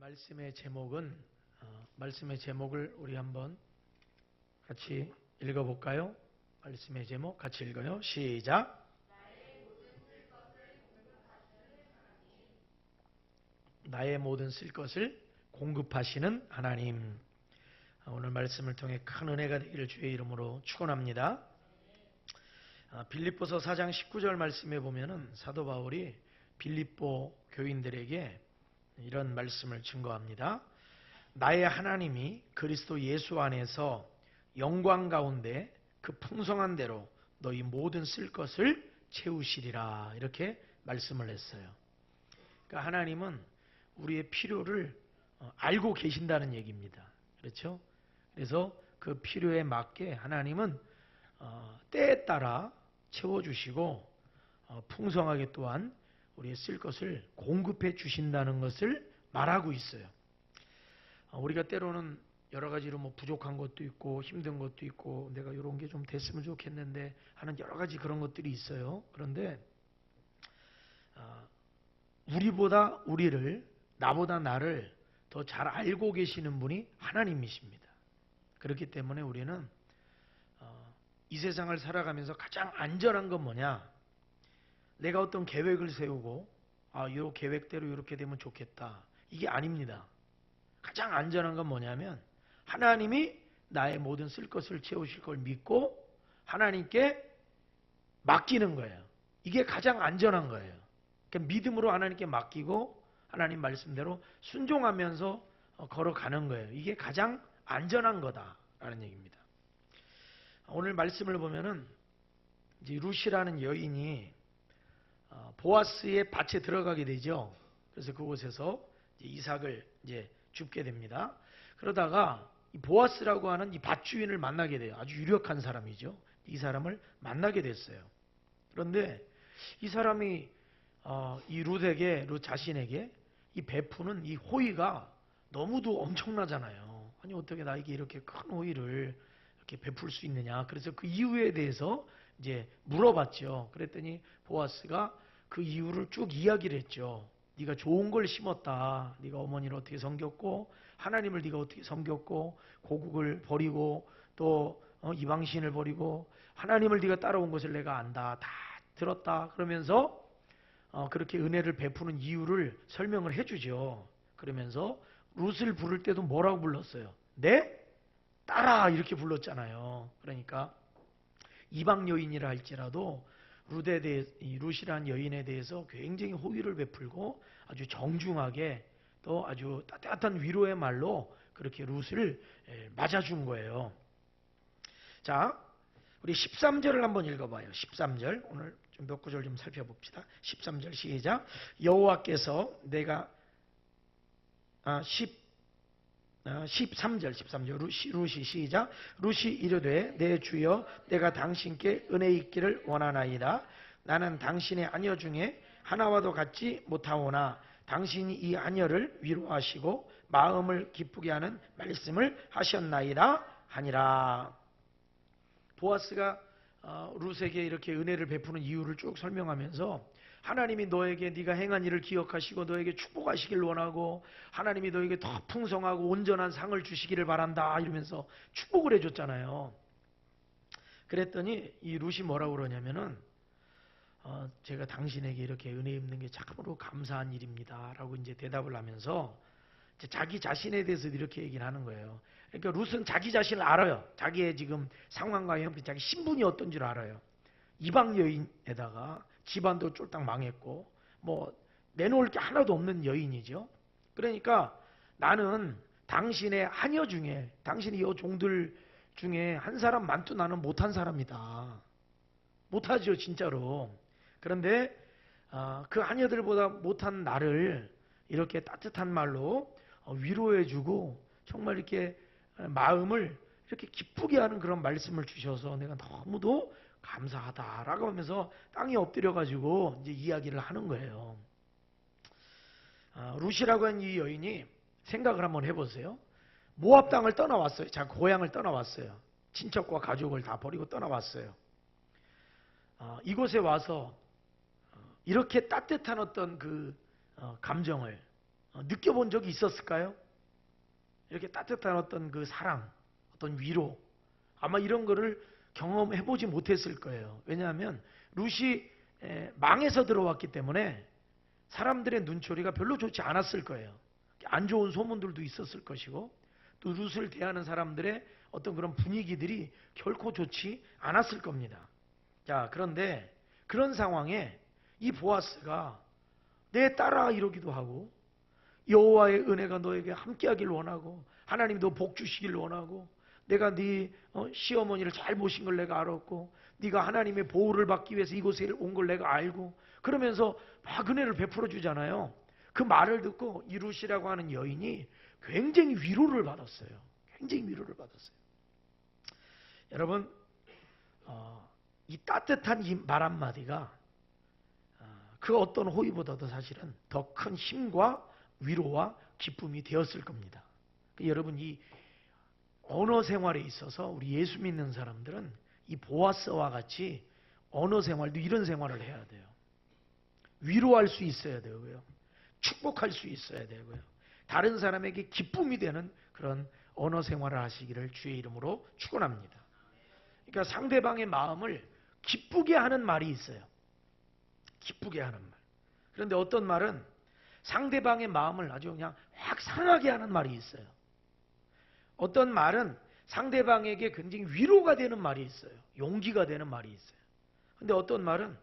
말씀의 제목은 어, 말씀의 제목을 우리 한번 같이 읽어볼까요? 말씀의 제목 같이 읽어요. 시작. 나의 모든 쓸 것을 공급하시는 하나님. 어, 오늘 말씀을 통해 큰 은혜가 되기를 주의 이름으로 축원합니다. 아, 빌립보서 4장 19절 말씀에 보면은 사도 바울이 빌립보 교인들에게 이런 말씀을 증거합니다. 나의 하나님이 그리스도 예수 안에서 영광 가운데 그 풍성한 대로 너희 모든 쓸 것을 채우시리라 이렇게 말씀을 했어요. 그러니까 하나님은 우리의 필요를 어, 알고 계신다는 얘기입니다. 그렇죠? 그래서 그 필요에 맞게 하나님은 어, 때에 따라 채워주시고 어, 풍성하게 또한 우리의 쓸 것을 공급해 주신다는 것을 말하고 있어요. 우리가 때로는 여러 가지로 뭐 부족한 것도 있고 힘든 것도 있고 내가 이런 게 좀 됐으면 좋겠는데 하는 여러 가지 그런 것들이 있어요. 그런데 우리보다 우리를 나보다 나를 더 잘 알고 계시는 분이 하나님이십니다. 그렇기 때문에 우리는 이 세상을 살아가면서 가장 안전한 건 뭐냐? 내가 어떤 계획을 세우고 아, 이 계획대로 이렇게 되면 좋겠다. 이게 아닙니다. 가장 안전한 건 뭐냐면 하나님이 나의 모든 쓸 것을 채우실 걸 믿고 하나님께 맡기는 거예요. 이게 가장 안전한 거예요. 그러니까 믿음으로 하나님께 맡기고 하나님 말씀대로 순종하면서 어, 걸어가는 거예요. 이게 가장 안전한 거다라는 얘기입니다. 오늘 말씀을 보면은 루시라는 여인이 어, 보아스의 밭에 들어가게 되죠. 그래서 그곳에서 이삭을 이제 줍게 됩니다. 그러다가 보아스라고 하는 이 밭주인을 만나게 돼요. 아주 유력한 사람이죠. 이 사람을 만나게 됐어요. 그런데 이 사람이 어, 이 룻에게 룻 자신에게 이 베푸는 이 호의가 너무도 엄청나잖아요. 아니 어떻게 나에게 이렇게 큰 호의를 이렇게 베풀 수 있느냐. 그래서 그 이유에 대해서 이제 물어봤죠. 그랬더니 보아스가 그 이유를 쭉 이야기를 했죠. 네가 좋은 걸 심었다. 네가 어머니를 어떻게 섬겼고 하나님을 네가 어떻게 섬겼고 고국을 버리고 또 어, 이방 신을 버리고 하나님을 네가 따라온 것을 내가 안다. 다 들었다. 그러면서 어, 그렇게 은혜를 베푸는 이유를 설명을 해주죠. 그러면서 룻을 부를 때도 뭐라고 불렀어요? 네? 따라 이렇게 불렀잖아요. 그러니까 이방 여인이라 할지라도 룻에 대해 룻이란 여인에 대해서 굉장히 호의를 베풀고 아주 정중하게 또 아주 따뜻한 위로의 말로 그렇게 룻을 예, 맞아준 거예요. 자, 우리 13절을 한번 읽어봐요. 13절 오늘 좀 몇 구절 좀 살펴봅시다. 13절 시작. 여호와께서 내가 아, 10 13절 13절. 루시, 루시 시작. 루시 이르되 내 주여 내가 당신께 은혜 있기를 원하나이다. 나는 당신의 아녀 중에 하나와도 같지 못하오나 당신이 이 아녀를 위로하시고 마음을 기쁘게 하는 말씀을 하셨나이다 하니라. 보아스가 어, 루스에게 이렇게 은혜를 베푸는 이유를 쭉 설명하면서 하나님이 너에게 네가 행한 일을 기억하시고 너에게 축복하시길 원하고 하나님이 너에게 더 풍성하고 온전한 상을 주시기를 바란다 이러면서 축복을 해줬잖아요. 그랬더니 이 루시 뭐라고 그러냐면은 어, 제가 당신에게 이렇게 은혜 입는 게 참으로 감사한 일입니다라고 이제 대답을 하면서 자기 자신에 대해서 이렇게 얘기를 하는 거예요. 그러니까 룻은 자기 자신을 알아요. 자기의 지금 상황과 형편, 자기 신분이 어떤 줄 알아요. 이방 여인에다가 집안도 쫄딱 망했고 뭐 내놓을 게 하나도 없는 여인이죠. 그러니까 나는 당신의 하녀 중에 당신이 이 종들 중에 한 사람 만도 나는 못한 사람이다. 못하죠 진짜로. 그런데 어, 그 하녀들보다 못한 나를 이렇게 따뜻한 말로 어, 위로해주고 정말 이렇게 마음을 이렇게 기쁘게 하는 그런 말씀을 주셔서 내가 너무도 감사하다라고 하면서 땅에 엎드려 가지고 이제 이야기를 하는 거예요. 아, 루시라고 하는 이 여인이 생각을 한번 해보세요. 모압 땅을 떠나왔어요. 자 고향을 떠나왔어요. 친척과 가족을 다 버리고 떠나왔어요. 아, 이곳에 와서 어, 이렇게 따뜻한 어떤 그 어, 감정을 어, 느껴본 적이 있었을까요? 이렇게 따뜻한 어떤 그 사랑, 어떤 위로, 아마 이런 거를 경험해보지 못했을 거예요. 왜냐하면 에, 망해서 들어왔기 때문에 사람들의 눈초리가 별로 좋지 않았을 거예요. 안 좋은 소문들도 있었을 것이고 또 룻을 대하는 사람들의 어떤 그런 분위기들이 결코 좋지 않았을 겁니다. 자, 그런데 그런 상황에 이 보아스가 내 딸아 이러기도 하고 여호와의 은혜가 너에게 함께하길 원하고 하나님 너 복 주시길 원하고 내가 네 어, 시어머니를 잘 모신 걸 내가 알았고 네가 하나님의 보호를 받기 위해서 이곳에 온 걸 내가 알고 그러면서 막 은혜를 베풀어 주잖아요. 그 말을 듣고 이루시라고 하는 여인이 굉장히 위로를 받았어요. 굉장히 위로를 받았어요. 여러분 어, 이 따뜻한 이 말 한마디가 어, 그 어떤 호의보다도 사실은 더 큰 힘과 위로와 기쁨이 되었을 겁니다. 그 여러분 이 언어 생활에 있어서 우리 예수 믿는 사람들은 이 보아스와 같이 언어 생활도 이런 생활을 해야 돼요. 위로할 수 있어야 되고요. 축복할 수 있어야 되고요. 다른 사람에게 기쁨이 되는 그런 언어 생활을 하시기를 주의 이름으로 축원합니다. 그러니까 상대방의 마음을 기쁘게 하는 말이 있어요. 기쁘게 하는 말. 그런데 어떤 말은 상대방의 마음을 아주 그냥 확 상하게 하는 말이 있어요. 어떤 말은 상대방에게 굉장히 위로가 되는 말이 있어요. 용기가 되는 말이 있어요. 근데 어떤 말은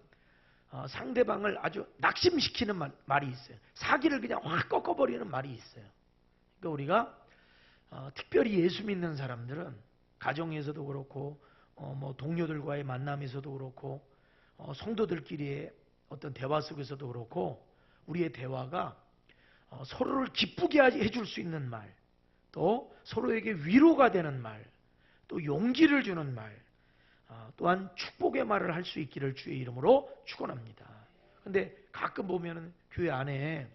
어, 상대방을 아주 낙심시키는 말, 말이 있어요. 사기를 그냥 확 꺾어버리는 말이 있어요. 그러니까 우리가 어, 특별히 예수 믿는 사람들은 가정에서도 그렇고 어, 뭐 동료들과의 만남에서도 그렇고 어, 성도들끼리의 어떤 대화 속에서도 그렇고 우리의 대화가 어, 서로를 기쁘게 해줄 수 있는 말, 또 서로에게 위로가 되는 말, 또 용기를 주는 말, 어, 또한 축복의 말을 할 수 있기를 주의 이름으로 축원합니다. 근데 가끔 보면은 교회 안에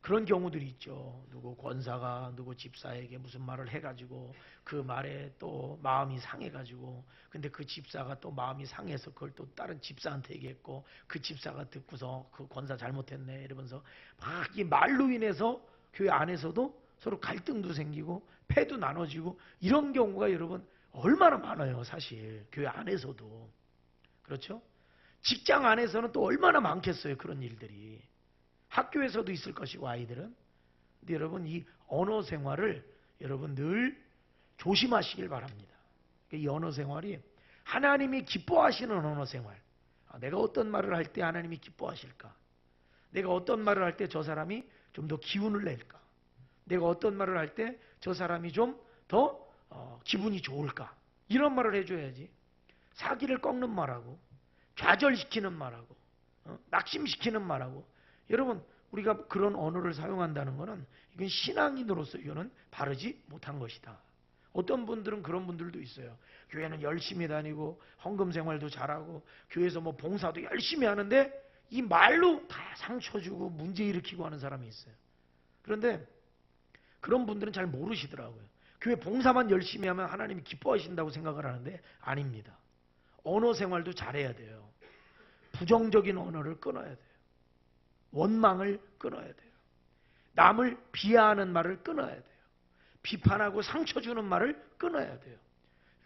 그런 경우들이 있죠. 누구 권사가 누구 집사에게 무슨 말을 해가지고 그 말에 또 마음이 상해가지고 근데 그 집사가 또 마음이 상해서 그걸 또 다른 집사한테 얘기했고 그 집사가 듣고서 그 권사 잘못했네 이러면서 막 이 말로 인해서 교회 안에서도 서로 갈등도 생기고 패도 나눠지고 이런 경우가 여러분 얼마나 많아요 사실 교회 안에서도 그렇죠? 직장 안에서는 또 얼마나 많겠어요 그런 일들이 학교에서도 있을 것이고 아이들은. 근데 여러분 이 언어 생활을 여러분 늘 조심하시길 바랍니다. 이 언어 생활이 하나님이 기뻐하시는 언어 생활. 아, 내가 어떤 말을 할 때 하나님이 기뻐하실까? 내가 어떤 말을 할 때 저 사람이 좀 더 기운을 낼까? 내가 어떤 말을 할 때 저 사람이 좀더 어, 기분이 좋을까? 이런 말을 해줘야지. 사기를 꺾는 말하고 좌절시키는 말하고 어? 낙심시키는 말하고 여러분 우리가 그런 언어를 사용한다는 것은 이건 신앙인으로서 이거는 바르지 못한 것이다. 어떤 분들은 그런 분들도 있어요. 교회는 열심히 다니고 헌금 생활도 잘하고 교회에서 뭐 봉사도 열심히 하는데 이 말로 다 상처 주고 문제 일으키고 하는 사람이 있어요. 그런데 그런 분들은 잘 모르시더라고요. 교회 봉사만 열심히 하면 하나님이 기뻐하신다고 생각을 하는데 아닙니다. 언어 생활도 잘해야 돼요. 부정적인 언어를 끊어야 돼요. 원망을 끊어야 돼요. 남을 비하하는 말을 끊어야 돼요. 비판하고 상처 주는 말을 끊어야 돼요.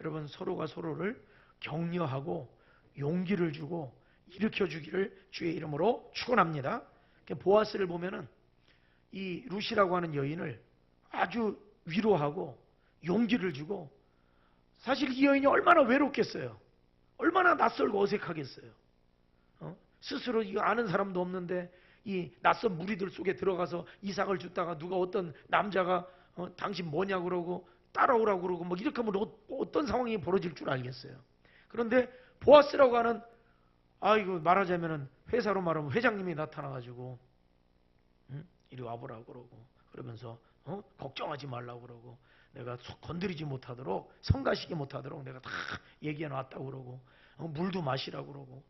여러분 서로가 서로를 격려하고 용기를 주고 일으켜 주기를 주의 이름으로 축원합니다. 보아스를 보면은 이 루시라고 하는 여인을 아주 위로하고 용기를 주고 사실 이 여인이 얼마나 외롭겠어요. 얼마나 낯설고 어색하겠어요. 어? 스스로 이거 아는 사람도 없는데 이 낯선 무리들 속에 들어가서 이삭을 줬다가 누가 어떤 남자가 어, 당신 뭐냐 그러고 따라오라고 그러고 뭐 이렇게 하면 어, 떤 상황이 벌어질 줄 알겠어요. 그런데 보아스라고 하는 아 이거 말하자면은 회사로 말하면 회장님이 나타나가지고 응? 이리 와보라고 그러고 그러면서 어? 걱정하지 말라고 그러고 내가 건드리지 못하도록 성가시게 못하도록 내가 다 얘기해 놨다고 그러고 어? 물도 마시라고 그러고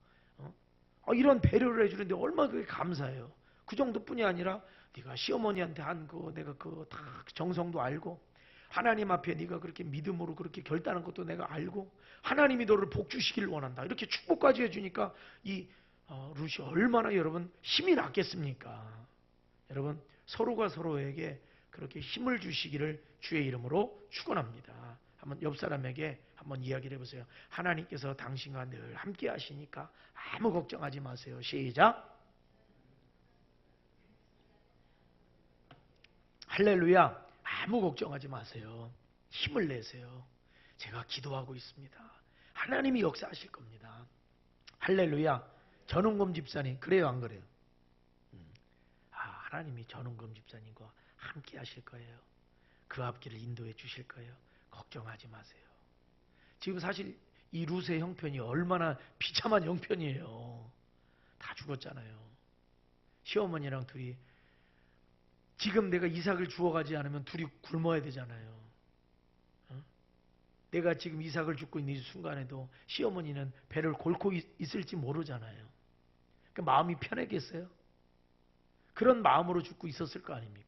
어, 이런 배려를 해주는데 얼마나 그게 감사해요. 그 정도뿐이 아니라 네가 시어머니한테 한거 내가 그 다 정성도 알고 하나님 앞에 네가 그렇게 믿음으로 그렇게 결단한 것도 내가 알고 하나님이 너를 복주시길 원한다. 이렇게 축복까지 해주니까 이 어, 루시 얼마나 여러분 힘이 났겠습니까? 여러분 서로가 서로에게 그렇게 힘을 주시기를 주의 이름으로 축원합니다. 한번 옆 사람에게 한번 이야기를 해보세요. 하나님께서 당신과 늘 함께 하시니까 아무 걱정하지 마세요. 시작. 할렐루야. 아무 걱정하지 마세요. 힘을 내세요. 제가 기도하고 있습니다. 하나님이 역사하실 겁니다. 할렐루야. 전웅금 집사님, 그래요, 안 그래요? 음. 아, 하나님이 전웅금 집사님과 함께 하실 거예요. 그 앞길을 인도해 주실 거예요. 걱정하지 마세요. 지금 사실 이 루세 형편이 얼마나 비참한 형편이에요. 다 죽었잖아요. 시어머니랑 둘이 지금 내가 이삭을 주워가지 않으면 둘이 굶어야 되잖아요. 어? 내가 지금 이삭을 죽고 있는 이 순간에도 시어머니는 배를 골고 있, 있을지 모르잖아요. 그 마음이 편했겠어요? 그런 마음으로 죽고 있었을 거 아닙니까?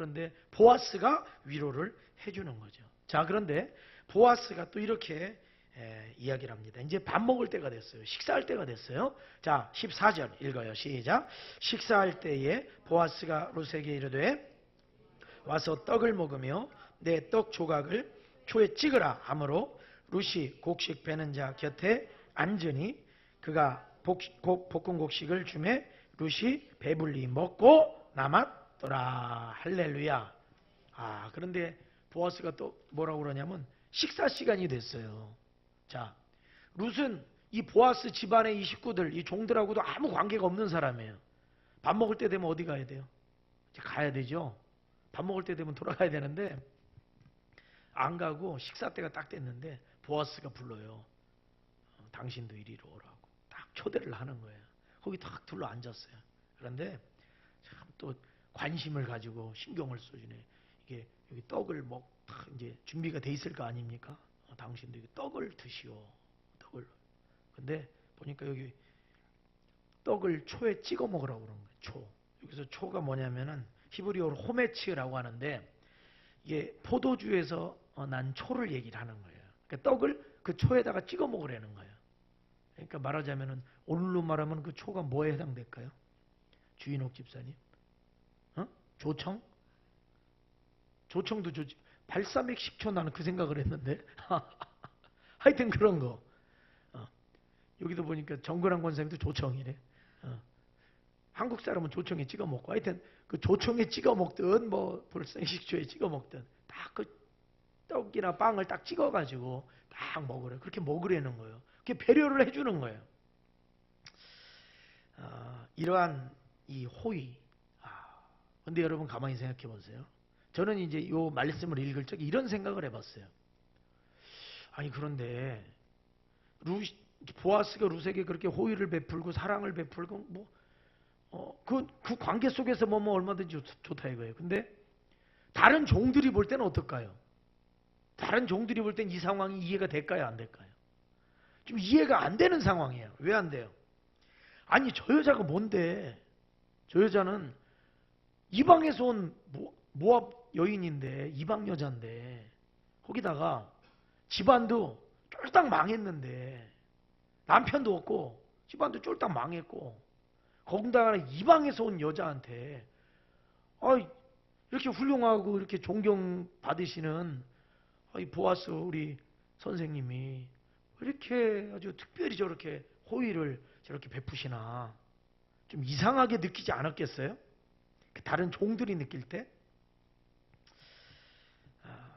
그런데 보아스가 위로를 해주는 거죠. 자, 그런데 보아스가 또 이렇게 에, 이야기를 합니다. 이제 밥 먹을 때가 됐어요. 식사할 때가 됐어요. 자, 14절 읽어요. 시작. 식사할 때에 보아스가 롯에게 이르되 와서 떡을 먹으며 내 떡 조각을 초에 찍으라 하므로 룻이 곡식 베는 자 곁에 앉으니 그가 복, 고, 볶은 곡식을 주매 룻이 배불리 먹고 남았 더라. 할렐루야. 아, 그런데 보아스가 또 뭐라고 그러냐면 식사 시간이 됐어요. 자, 룻은 이 보아스 집안의 이 식구들, 이 종들하고도 아무 관계가 없는 사람이에요. 밥 먹을 때 되면 어디 가야 돼요? 이제 가야 되죠. 밥 먹을 때 되면 돌아가야 되는데 안 가고 식사 때가 딱 됐는데 보아스가 불러요. 어, 당신도 이리로 오라고 딱 초대를 하는 거예요. 거기 딱 둘러 앉았어요. 그런데 참 또 관심을 가지고 신경을 써주네. 이게 여기 떡을 먹 이제 준비가 돼 있을 거 아닙니까? 어, 당신도 이거 떡을 드시오. 떡을. 근데 보니까 여기 떡을 초에 찍어 먹으라고 그러는 거예요. 초. 여기서 초가 뭐냐면은 히브리어로 호메치라고 하는데 이게 포도주에서 어, 난 초를 얘기를 하는 거예요. 그러니까 떡을 그 초에다가 찍어 먹으라는 거예요. 그러니까 말하자면은 오늘로 말하면 그 초가 뭐에 해당될까요? 주인옥 집사님? 어? 조청? 조청도 좋지. 발사믹 10초 나는 그 생각을 했는데. 하여튼 그런 거. 어. 여기도 보니까 정근한 권사님도 조청이래. 어. 한국 사람은 조청에 찍어 먹고 하여튼 그 조청에 찍어 먹든 뭐 불생 식초에 찍어 먹든 딱 그 떡이나 빵을 딱 찍어 가지고 딱 먹으래. 그렇게 먹으라는 거예요. 그렇게 배려를 해 주는 거예요. 아, 이러한 이 호의. 아, 근데 여러분 가만히 생각해 보세요. 저는 이제 요 말씀을 읽을 적에 이런 생각을 해봤어요. 아니 그런데 루 보아스가 루세에게 그렇게 호의를 베풀고 사랑을 베풀고 뭐 어, 그, 그 관계 속에서 뭐, 뭐 얼마든지 좋, 좋다 이거예요. 근데 다른 종들이 볼 때는 어떨까요? 다른 종들이 볼 땐 이 상황이 이해가 될까요? 안 될까요? 좀 이해가 안 되는 상황이에요. 왜 안 돼요? 아니 저 여자가 뭔데? 저 여자는 이방에서 온 모, 모압 여인인데 이방 여자인데 거기다가 집안도 쫄딱 망했는데 남편도 없고 집안도 쫄딱 망했고 거기다가 이방에서 온 여자한테 아 이렇게 훌륭하고 이렇게 존경 받으시는 이 보아스 우리 선생님이 왜 이렇게 아주 특별히 저렇게 호의를 저렇게 베푸시나 좀 이상하게 느끼지 않았겠어요? 그 다른 종들이 느낄 때 아,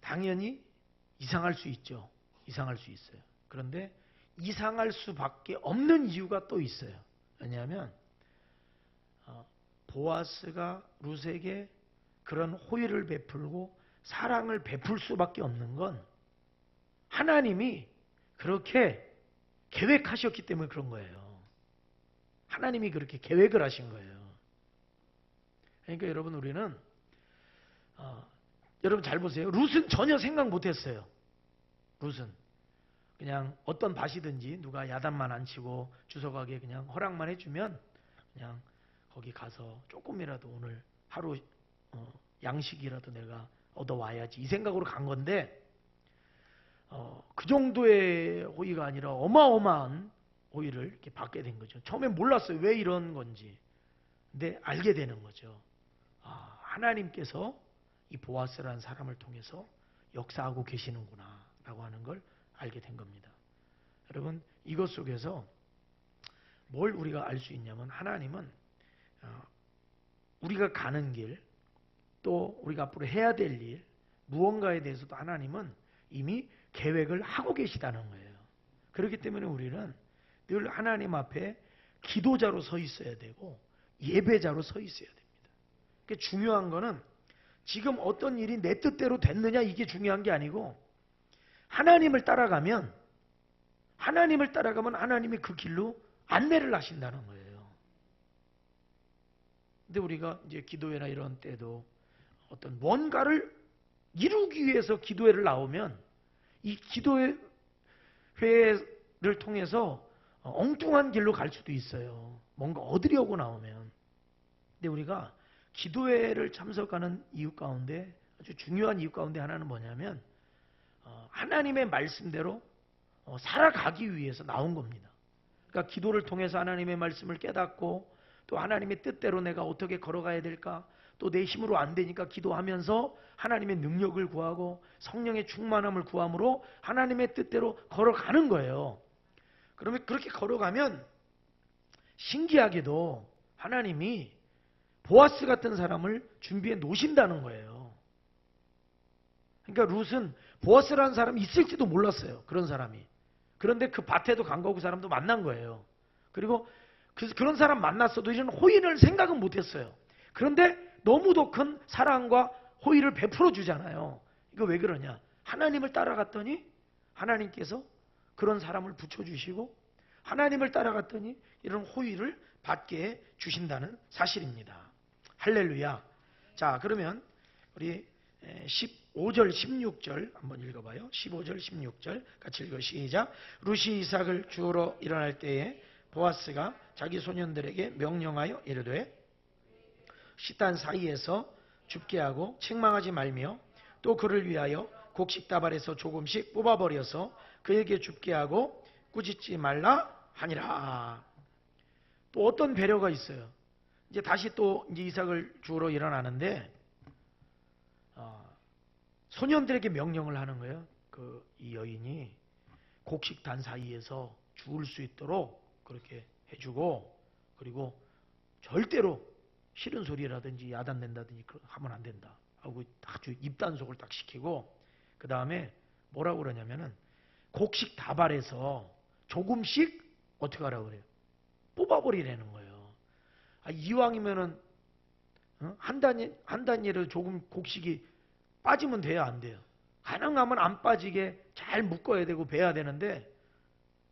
당연히 이상할 수 있죠. 이상할 수 있어요. 그런데 이상할 수밖에 없는 이유가 또 있어요. 왜냐하면 어, 보아스가 룻에게 그런 호의를 베풀고 사랑을 베풀 수밖에 없는 건 하나님이 그렇게 계획하셨기 때문에 그런 거예요. 하나님이 그렇게 계획을 하신 거예요. 그러니까 여러분 우리는 어, 여러분 잘 보세요. 룻은 전혀 생각 못했어요. 룻은 그냥 어떤 밭이든지 누가 야단만 안 치고 주석하게 그냥 허락만 해주면 그냥 거기 가서 조금이라도 오늘 하루 어, 양식이라도 내가 얻어와야지 이 생각으로 간 건데 어, 그 정도의 호의가 아니라 어마어마한 호의를 이렇게 받게 된 거죠. 처음에 몰랐어요. 왜 이런 건지. 근데 알게 되는 거죠. 하나님께서 이 보아스라는 사람을 통해서 역사하고 계시는구나 라고 하는 걸 알게 된 겁니다. 여러분 이것 속에서 뭘 우리가 알 수 있냐면 하나님은 어, 우리가 가는 길, 또 우리가 앞으로 해야 될 일, 무언가에 대해서도 하나님은 이미 계획을 하고 계시다는 거예요. 그렇기 때문에 우리는 늘 하나님 앞에 기도자로 서 있어야 되고 예배자로 서 있어야. 그 중요한 거는 지금 어떤 일이 내 뜻대로 됐느냐 이게 중요한 게 아니고 하나님을 따라가면 하나님을 따라가면 하나님이 그 길로 안내를 하신다는 거예요. 근데 우리가 이제 기도회나 이런 때도 어떤 뭔가를 이루기 위해서 기도회를 나오면 이 기도회를 통해서 엉뚱한 길로 갈 수도 있어요. 뭔가 얻으려고 나오면. 근데 우리가 기도회를 참석하는 이유 가운데 아주 중요한 이유 가운데 하나는 뭐냐면 어, 하나님의 말씀대로 어, 살아가기 위해서 나온 겁니다. 그러니까 기도를 통해서 하나님의 말씀을 깨닫고 또 하나님의 뜻대로 내가 어떻게 걸어가야 될까 또 내 힘으로 안 되니까 기도하면서 하나님의 능력을 구하고 성령의 충만함을 구함으로 하나님의 뜻대로 걸어가는 거예요. 그러면 그렇게 걸어가면 신기하게도 하나님이 보아스 같은 사람을 준비해 놓으신다는 거예요. 그러니까 룻은 보아스라는 사람이 있을지도 몰랐어요. 그런 사람이. 그런데 그 밭에도 간 거고 그 사람도 만난 거예요. 그리고 그, 그런 사람 만났어도 이런 호의를 생각은 못했어요. 그런데 너무도 큰 사랑과 호의를 베풀어 주잖아요. 이거 왜 그러냐? 하나님을 따라갔더니 하나님께서 그런 사람을 붙여주시고 하나님을 따라갔더니 이런 호의를 받게 주신다는 사실입니다. 할렐루야. 자, 그러면 우리 15절, 16절 한번 읽어봐요. 15절, 16절 같이 읽어 시작. 루시 이삭을 주우러 일어날 때에 보아스가 자기 소년들에게 명령하여 이르되 시단 사이에서 죽게 하고 책망하지 말며 또 그를 위하여 곡식 다발에서 조금씩 뽑아버려서 그에게 죽게 하고 꾸짖지 말라 하니라. 또 어떤 배려가 있어요. 이제 다시 또 이제 이삭을 주우러 일어나는데 어, 소년들에게 명령을 하는 거예요. 그 이 여인이 곡식단 사이에서 죽을 수 있도록 그렇게 해주고 그리고 절대로 싫은 소리라든지 야단낸다든지 하면 안 된다 하고 아주 입단속을 딱 시키고 그 다음에 뭐라고 그러냐면은 곡식 다발에서 조금씩 어떻게 하라고 그래요? 뽑아버리라는 거예요. 아, 이왕이면은 어? 한 단위 한 단위를 조금 곡식이 빠지면 돼요, 안 돼요? 가능하면 안 빠지게 잘 묶어야 되고 베야 되는데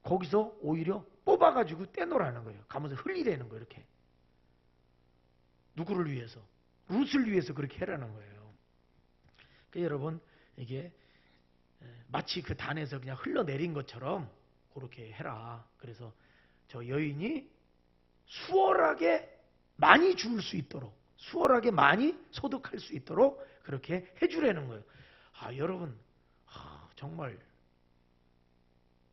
거기서 오히려 뽑아가지고 떼놓으라는 거예요. 가면서 흘리라는 거예요, 이렇게. 누구를 위해서? 룻을 위해서 그렇게 해라는 거예요. 그러니까 여러분, 이게 마치 그 단에서 그냥 흘러내린 것처럼 그렇게 해라. 그래서 저 여인이 수월하게 많이 죽을 수 있도록, 수월하게 많이 소득할 수 있도록 그렇게 해주라는 거예요. 아, 여러분, 아, 정말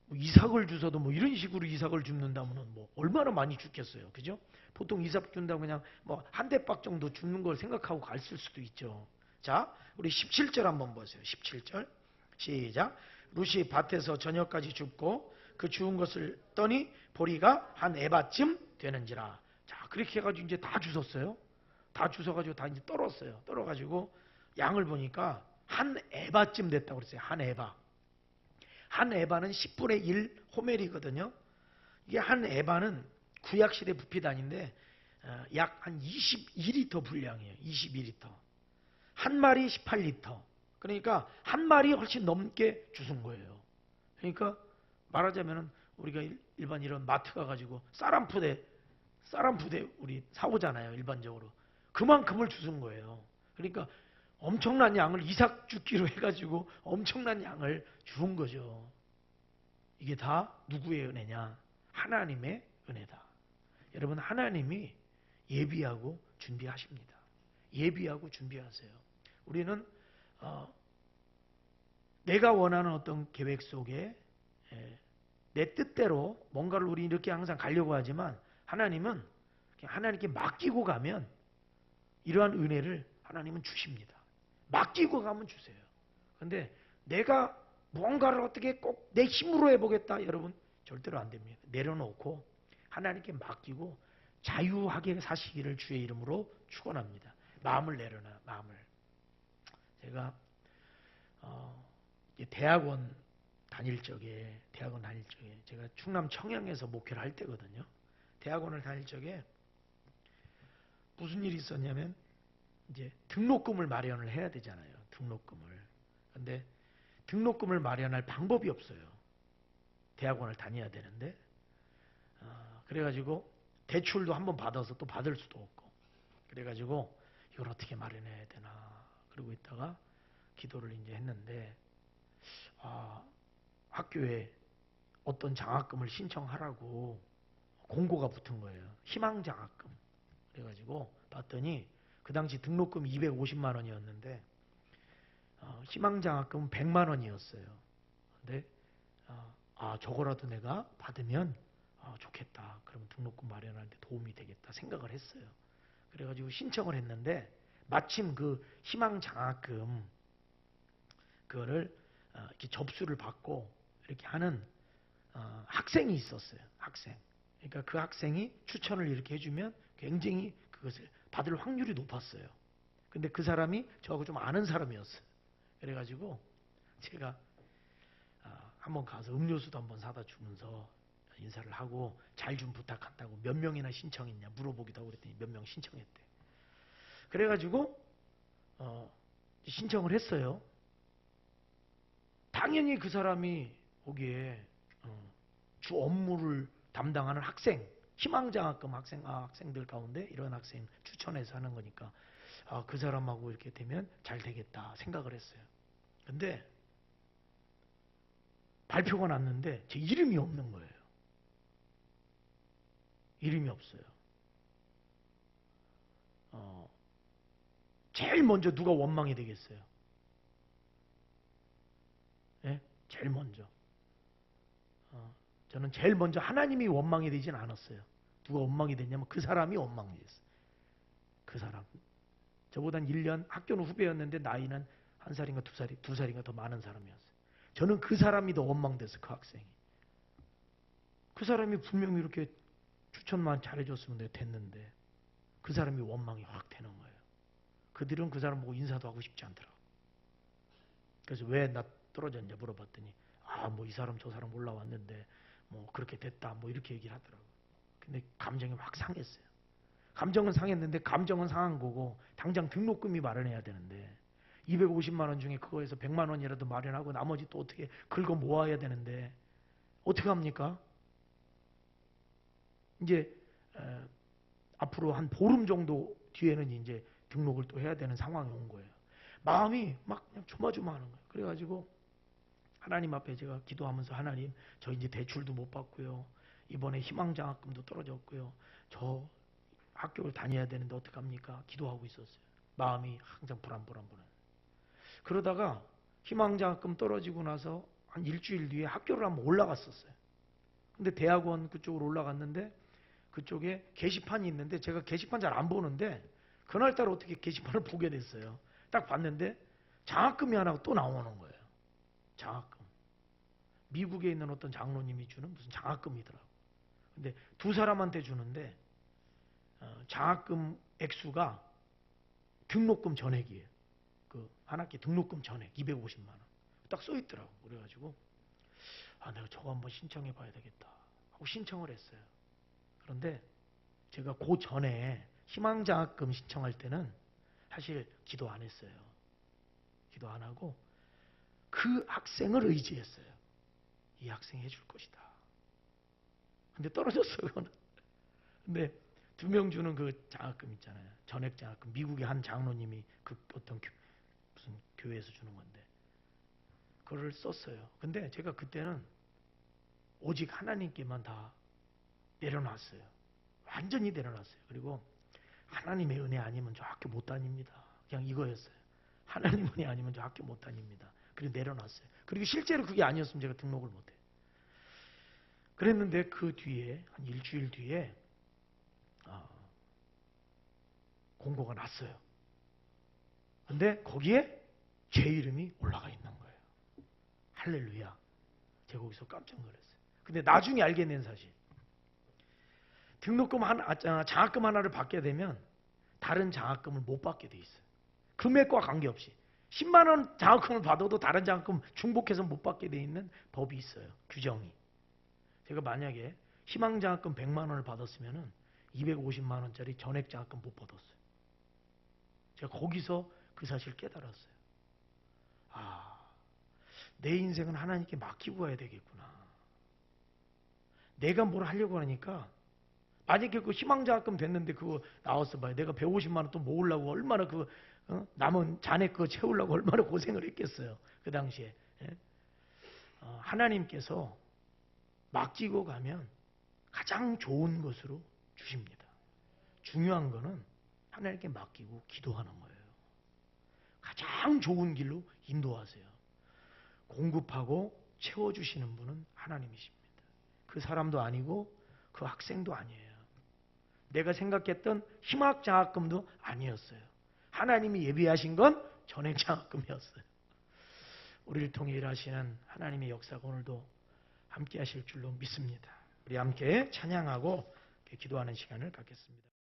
뭐 이삭을 주서도 뭐 이런 식으로 이삭을 줍는다면 뭐 얼마나 많이 죽겠어요. 그죠? 보통 이삭 준다고 그냥 뭐 한 대박 정도 줍는 걸 생각하고 갔을 수도 있죠. 자, 우리 17절 한번 보세요. 17절. 시작. 루시 밭에서 저녁까지 줍고 그 주운 것을 떠니 보리가 한 에바쯤 되는지라. 자, 그렇게 해가지고 이제 다 주웠어요. 다 주워가지고 다 이제 떨었어요. 떨어가지고 양을 보니까 한 에바쯤 됐다고 그랬어요. 한 에바. 한 에바는 10분의 1 호멜이거든요. 이게 한 에바는 구약시대 부피단인데 어, 약한 22리터 분량이에요. 22리터. 한 마리 18리터. 그러니까 한 마리 훨씬 넘게 주순 거예요. 그러니까 말하자면은 우리가 일반 이런 마트 가가지고 쌀 한 푸대, 쌀한 푸대 우리 사오잖아요. 일반적으로. 그만큼을 주순 거예요. 그러니까 엄청난 양을 이삭 죽기로 해가지고 엄청난 양을 주은 거죠. 이게 다 누구의 은혜냐? 하나님의 은혜다. 여러분 하나님이 예비하고 준비하십니다. 예비하고 준비하세요. 우리는 어, 내가 원하는 어떤 계획 속에 예, 내 뜻대로 뭔가를 우리 이렇게 항상 가려고 하지만 하나님은 하나님께 맡기고 가면 이러한 은혜를 하나님은 주십니다. 맡기고 가면 주세요. 근데 내가 무언가를 어떻게 꼭 내 힘으로 해보겠다 여러분 절대로 안 됩니다. 내려놓고 하나님께 맡기고 자유하게 사시기를 주의 이름으로 축원합니다. 마음을 내려놔 마음을. 제가 어, 대학원 다닐 적에 대학원 다닐 적에 제가 충남 청양에서 목회를 할 때거든요. 대학원을 다닐 적에 무슨 일이 있었냐면 이제 등록금을 마련을 해야 되잖아요. 등록금을. 근데 등록금을 마련할 방법이 없어요. 대학원을 다녀야 되는데 어, 그래가지고 대출도 한번 받아서 또 받을 수도 없고 그래가지고 이걸 어떻게 마련해야 되나 그러고 있다가 기도를 이제 했는데 아, 학교에 어떤 장학금을 신청하라고 공고가 붙은 거예요. 희망 장학금. 그래가지고 봤더니 그 당시 등록금 250만 원이었는데 어, 희망 장학금 100만 원이었어요. 근데 어, 아 저거라도 내가 받으면 아, 좋겠다. 그러면 등록금 마련하는데 도움이 되겠다 생각을 했어요. 그래가지고 신청을 했는데 마침 그 희망 장학금 그거를 어, 이렇게 접수를 받고 이렇게 하는 어, 학생이 있었어요. 학생. 그러니까 그 학생이 추천을 이렇게 해주면 굉장히 그것을 받을 확률이 높았어요. 근데 그 사람이 저하고 좀 아는 사람이었어요. 그래가지고 제가 아, 한번 가서 음료수도 한번 사다 주면서 인사를 하고 잘 좀 부탁한다고 몇 명이나 신청했냐 물어보기도 하고 그랬더니 몇 명 신청했대. 그래가지고 어, 신청을 했어요. 당연히 그 사람이 거기에 어, 주 업무를 담당하는 학생, 희망장학금 학생, 아, 학생들 가운데 이런 학생 추천해서 하는 거니까 아, 그 사람하고 이렇게 되면 잘 되겠다 생각을 했어요. 근데 발표가 났는데 제 이름이 없는 거예요. 이름이 없어요. 어, 제일 먼저 누가 원망이 되겠어요? 예? 제일 먼저. 어, 저는 제일 먼저 하나님이 원망이 되진 않았어요. 누가 원망이 됐냐면 그 사람이 원망이 됐어요. 그 사람. 저보단 1년 학교는 후배였는데 나이는 한 살인가 두 살이 두 살인가 더 많은 사람이었어요. 저는 그 사람이 더 원망됐어요. 그 학생이. 그 사람이 분명히 이렇게 추천만 잘해줬으면 됐는데 그 사람이 원망이 확 되는 거예요. 그들은 그 사람 보고 인사도 하고 싶지 않더라고. 그래서 왜 나 떨어졌냐 물어봤더니 아 뭐 이 사람 저 사람 올라왔는데 뭐 그렇게 됐다 뭐 이렇게 얘기를 하더라고. 근데 감정이 확 상했어요. 감정은 상했는데 감정은 상한 거고 당장 등록금이 마련해야 되는데 250만 원 중에 그거에서 100만 원이라도 마련하고 나머지 또 어떻게 긁어 모아야 되는데 어떻게 합니까? 이제 에, 앞으로 한 보름 정도 뒤에는 이제 등록을 또 해야 되는 상황이 온 거예요. 마음이 막 그냥 조마조마하는 거예요. 그래가지고 하나님 앞에 제가 기도하면서 하나님 저 이제 대출도 못 받고요. 이번에 희망장학금도 떨어졌고요. 저 학교를 다녀야 되는데 어떡합니까? 기도하고 있었어요. 마음이 항상 불안불안불안. 그러다가 희망장학금 떨어지고 나서 한 일주일 뒤에 학교를 한번 올라갔었어요. 근데 대학원 그쪽으로 올라갔는데 그쪽에 게시판이 있는데 제가 게시판 잘 안 보는데 그날따라 어떻게 게시판을 보게 됐어요. 딱 봤는데 장학금이 하나 또 나오는 거예요. 장학금. 미국에 있는 어떤 장로님이 주는 무슨 장학금이더라고. 근데 두 사람한테 주는데 어, 장학금 액수가 등록금 전액이에요. 그 한 학기 등록금 전액 250만 원. 딱 써 있더라고. 그래 가지고 아 내가 저거 한번 신청해 봐야 되겠다 하고 신청을 했어요. 그런데 제가 그 전에 희망장학금 신청할 때는 사실 기도 안 했어요. 기도 안 하고 그 학생을 의지했어요. 이 학생이 해줄 것이다. 근데 떨어졌어 그거는. 근데 두 명 주는 그 장학금 있잖아요. 전액 장학금. 미국의 한 장로님이 그 어떤 교, 무슨 교회에서 주는 건데 그거를 썼어요. 근데 제가 그때는 오직 하나님께만 다 내려놨어요. 완전히 내려놨어요. 그리고 하나님의 은혜 아니면 저 학교 못 다닙니다. 그냥 이거였어요. 하나님 은혜 아니면 저 학교 못 다닙니다. 그리고 내려놨어요. 그리고 실제로 그게 아니었으면 제가 등록을 못해요. 그랬는데 그 뒤에 한 일주일 뒤에 어, 공고가 났어요. 근데 거기에 제 이름이 올라가 있는 거예요. 할렐루야. 제가 거기서 깜짝 놀랐어요. 근데 나중에 알게 된 사실. 등록금 하나, 아, 장학금 하나를 받게 되면 다른 장학금을 못 받게 돼 있어요. 금액과 관계없이. 10만 원 장학금을 받아도 다른 장학금 중복해서 못 받게 돼 있는 법이 있어요. 규정이. 제가 만약에 희망 장학금 100만 원을 받았으면은 250만 원짜리 전액 장학금 못 받았어요. 제가 거기서 그 사실 깨달았어요. 아, 내 인생은 하나님께 맡기고 가야 되겠구나. 내가 뭘 하려고 하니까 만약에 그 희망자학금 됐는데 그거 나왔어 봐요. 내가 150만 원 또 모으려고 얼마나 그 어? 남은 잔액 그거 채우려고 얼마나 고생을 했겠어요. 그 당시에. 예? 어, 하나님께서 맡기고 가면 가장 좋은 것으로 주십니다. 중요한 거는 하나님께 맡기고 기도하는 거예요. 가장 좋은 길로 인도하세요. 공급하고 채워주시는 분은 하나님이십니다. 그 사람도 아니고 그 학생도 아니에요. 내가 생각했던 희망장학금도 아니었어요. 하나님이 예비하신 건 전액장학금이었어요. 우리를 통해 일하시는 하나님의 역사가 오늘도 함께 하실 줄로 믿습니다. 우리 함께 찬양하고 기도하는 시간을 갖겠습니다.